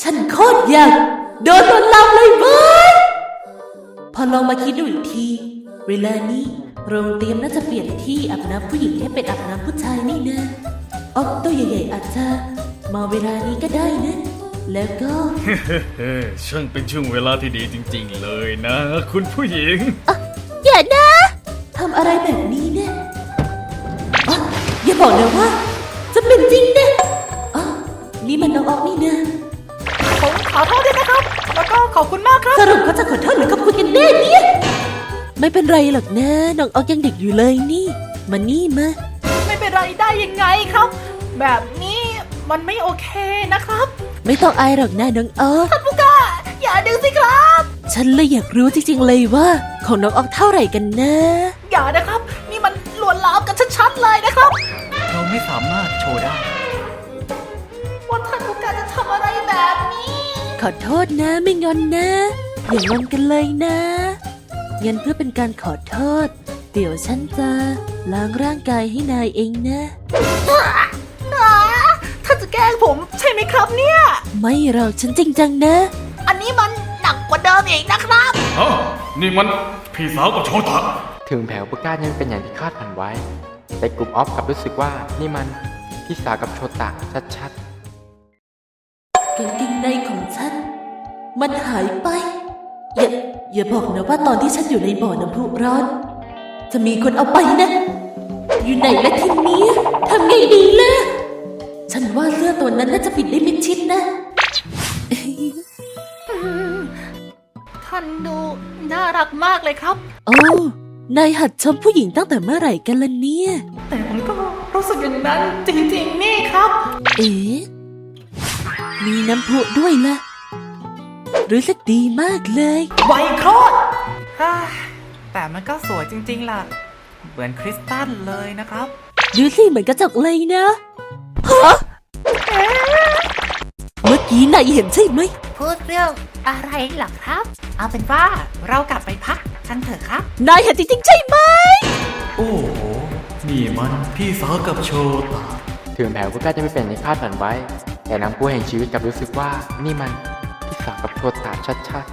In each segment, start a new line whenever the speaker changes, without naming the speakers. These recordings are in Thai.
ฉันโคตรอยากโดนมันลำเลยเว้ยพอลองมาคิดดูอีกทีเวลานี้โรงเตรียมน่าจะเปลี่ยนที่อาบน้ำผู้หญิงให้เป็นอาบน้ำผู้ชายนี่นะออกตัวใหญ่ๆอาจจะมาเวลานี้ก็ได้นะแล้วก็
เฮ้ช่างเป็นช่วงเวลาที่ดีจริงๆเลยนะ คุณผู้หญิง
อย่านะทำอะไรแบบนี้เนี่ยอ๋ออย่าบอกนะว่า จะ
ขอโทษ
หรือขอบคุณกันแน่เนี่ย ไม่เป็นไรหรอกนะน้องออกยังเด็กอยู่เลยนี่ มานี่มา
ไม่เป็นไรได้ยังไงครับ แบบนี้มันไม่โอเคนะครับ
ไม่ต้องอายหรอกนะน้องออก
ท่านผู้กล้าอย่าดึงสิครับ
ฉันเลยอยากรู้จริงๆเลยว่า ของน้องออกเท่าไหร่กันนะ
อย่านะครับ นี่มันลวนลามกันชัดๆเลยนะครับ
เราไม่สามารถโชว์ได้
ว่าท่านผู้กล้าจะทำอะไรแบบนี้
ขอโทษนะไม่งอนนะ อย่างอนกันเลยนะงั้นเพื่อเป็นการขอโทษ เดี๋ยวฉันจะล้างร่างกายให้นายเองนะ
อ่าท่านจะแกล้งผมใช่ไหมครับเนี่ย
ไม่หรอกฉันจริงจังนะ
อันนี้มันหนักกว่าเดิมอีกนะครับ
อ้าวนี่มันพี่สาวกับโชตะ
ถึงแผวปุก้ายังเป็นอย่างที่คาดฝันไว้ แต่กลุ่มออฟกลับรู้สึกว่านี่มันพี่สาวกับโชตะชัด
กางเกงในของฉัน มันหายไป อย่าอย่าบอกนะว่าตอนที่ฉันอยู่ในบ่อน้ำพุร้อน จะมีคนเอาไปนะ อยู่ไหนละทีนี้ทำไงดีล่ะ ฉันว่าเสื้อตัวนั้นน่าจะปิดได้มิดชิดนะ
ท่านดูน่ารักมากเลยครับ
โอ้นายหัดชมผู้หญิงตั้งแต่เมื่อไหร่กันล่ะเนี่ย
แต่ผมก็รู้สึกอย่างนั้นจริงๆนี่ครับ
เอ๋มีน้ำพุด้วยล่ะ รู้สึกดีมากเลย
ไวโคตรฮ่าแต่มันก็สวยจริงๆล่ะ เหมือนคริสตัลเลยนะครับ
ดูสิเหมือนกระจกเลยนะฮะเมื่อกี้นายเห็นใช่ไหม
พูดเรื่องอะไรหรอครับ เอาเป็นว่าเรากลับไปพักกันเถอะครับ
นายเห็นจริงๆใช่ไหม
โอ้โห นี่มันพี่สาวกับโชตะ
ๆถึงแผวปุก้าจะไม่เป็นอย่างที่คาดฝันไว้ แต่น้ำพุแห่งชีวิตกลับรู้สึกว่านี่มัน พี่สาวกับโชตะชัด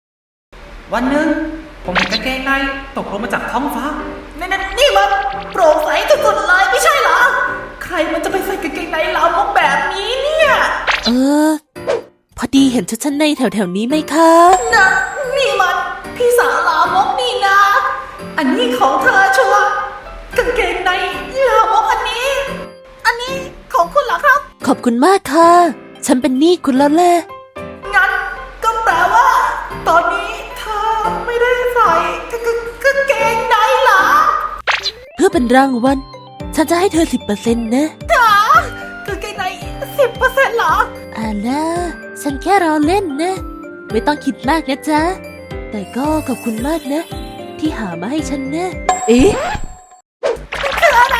ๆ
วันหนึ่งผมเห็นกางเกงในตกลงมาจากท้องฟ้านี่นนี่มันโปร่งใสสุดๆเลยไม่ใช่เหรอ ใครมันจะไปใส่กางเกงในลามกแบบนี้เนี่ย
เออ พอดีเห็นชุดชั้นในแถวๆนี้ไหมคะ
นะนี่มันพี่สาวลามกนี่นะ อันนี้ของเธอชัวร์กางเกงในลามกอันนี้ อันนี้ของคุณเหรอครับ
ขอบคุณมากค่ะ ฉันเป็นหนี้คุณแล้วแหละ
งั้นก็แปลว่า ตอนนี้เธอไม่ได้ใส่กางกางเกงในเหรอ
เพื่อเป็นรางวัล ฉันจะให้เธอสิบเปอร์เซ็นต์นะ
จ๋ากางเกงในสิบเปอร์เซ็นต์เหรอ
อ่าล่ะฉันแค่รอเล่นนะ ไม่ต้องคิดมากนะจ๊ะ แต่ก็ขอบคุณมากนะ ที่หามาให้ฉันนะ เอ๊ะ
คืออะไร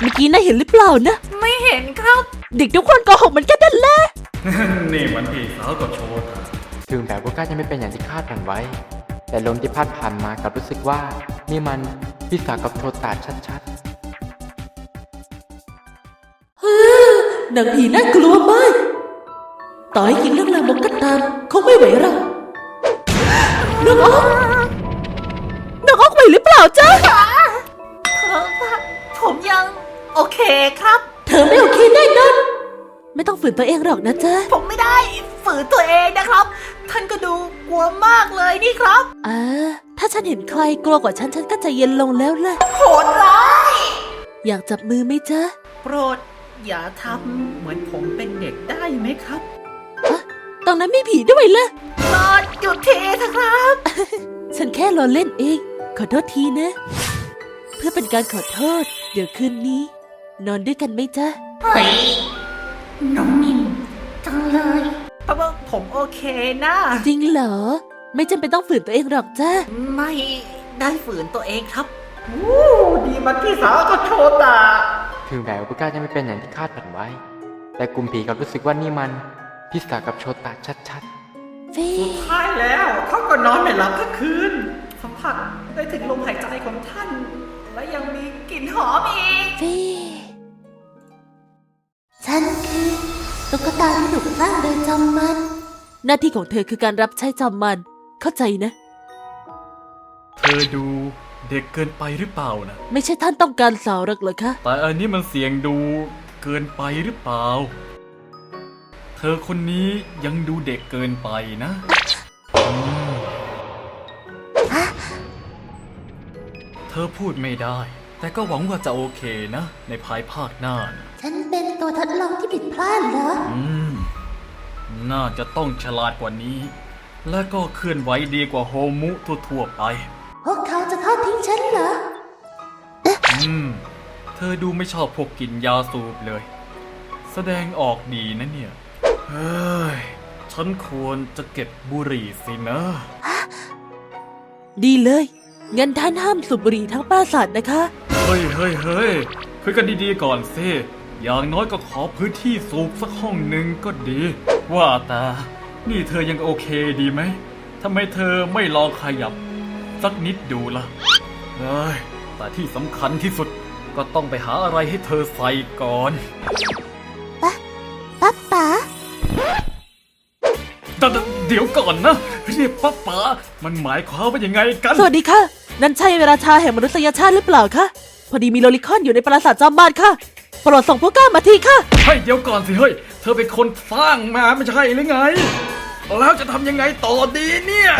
เมื่อกี้นายเห็นหรือเปล่านะ
ไม่เห็นครับ
เด็กทุกคนโกหกเหมือนกันนั่นแหละ
นี่มันพี่สาวกับโชตะ
ๆถึงแผวปุก้าจะไม่เป็นอย่างที่คาดฝันไว้ แต่ลมที่พัดผ่านมากลับรู้สึกว่านี่มันพี่สาวกับโชตะชัดๆ
หนังผีน่ากลัวมาก ต่อให้คิดเรื่องลามกก็ตามคงไม่ไหวหรอกน้องอ๊อกน้องอ๊อกไหวหรือเปล่าจ๊ะ
ผมยัง โอเคครับ
เธ อไม่โอเคแน่นอนไม่ต้องฝืนตัวเองหรอกนะจ๊ะ
ผมไม่ได้ฝืนตัวเองนะครับ ท่านก็ดูกลัวมากเลยนี่ครับ
อ่าถ้าฉันเห็นใครกลัวกว่าฉันฉันก็จะเย็นลงแล้วล่ะ
โหดร้าย
อยากจับมือไหมจ๊ะ
โปรด อย่าทำเหมือนผมเป็นเด็กได้ไหมครับ
ตรงนั้นมีผีด้วยล่ะ
โปรดหยุดเทเถอะครับ
ฉันแค่รอเล่นเอง ขอโทษทีนะ เพื่อเป็นการขอโทษ เดี๋ยวคืนนี้ นอนด้วยกันไหมจ๊ะ
เฮ้ยน้องนิ่มจังเลยเพราะว่าผมโอเคนะ
จริงเหรอ ไม่จำเป็นต้องฝืนตัวเองหรอกจ้ะ
ไม่ได้ฝืนตัวเองครับ วู้ดีมันพี่สาวก็โชตา
ถึงแผวปุก้าจะไม่เป็นอย่างที่คาดฝันไว้ แต่กลุ่มผีกลับรู้สึกว่านี่มันพี่สาวกับโชตะชัดๆ
เฟ่
ใช่แล้วเขาก็นอนไม่หลับทั้งคืน สัมผัสได้ถึงลมหายใจของท่าน และยังมีกลิ่นหอมอีก
เฟ่ ฉันคือตุ๊กตาที่ถูกสร้างโดยจอมมัน หน้าที่ของเธอคือการรับใช้จอมมัน เข้าใจนะ
เธอดูเด็กเกินไปหรือเปล่านะ
ไม่ใช่ท่านต้องการสาวหรอกเหรอคะ
แต่อันนี้มันเสียงดูเกินไปหรือเปล่า เธอคนนี้ยังดูเด็กเกินไปนะอืมเธอพูดไม่ได้ แต่ก็หวังว่าจะโอเคนะ ในภายภาคหน้านะ
ฉันเป็น ตัวทดลองที่ผิดพลาดเหรอ
อืม น่าจะต้องฉลาดกว่านี้ และก็เคลื่อนไหวดีกว่าโฮมุทั่วๆไป
พวกเขาจะทอดทิ้งฉันเหรอ
อืม เธอดูไม่ชอบพวกกินยาสูบเลย แสดงออกดีนะเนี่ย เฮ้ย ฉันควรจะเก็บบุหรี่สินะ
ดีเลย งั้นท่านห้ามสูบบุหรี่ทั้งปราสาทนะคะ
เฮ้ยเฮ้ยเฮ้ยคุยกันดีๆก่อนสิ อย่างน้อยก็ขอพื้นที่สูบสักห้องหนึ่งก็ดี ว่าแต่นี่เธอยังโอเคดีไหมทำไมเธอไม่ลองขยับ สักนิดดูล่ะเฮ้ยแต่ที่สำคัญที่สุดก็ต้องไปหาอะไรให้เธอใส่ก่อน
ป๊าป๋า
แต่แต่เดี๋ยวก่อนนะเรียกป้าป๋ามันหมายความว่ายังไงกัน
สวัสดีค่ะ นั่นใช่เวลาชาแห่งมนุษยชาติหรือเปล่าคะ พอดีมีโลลิคอนอยู่ในปราสาทจอมบานค่ะ โปรดส่งพวกก้ามาทีค่ะ
เฮ้ยเดี๋ยวก่อนสิเฮ้ย เธอเป็นคนสร้างมาไม่ใช่หรือไง แล้วจะทำยังไงต่อดีเนี่ย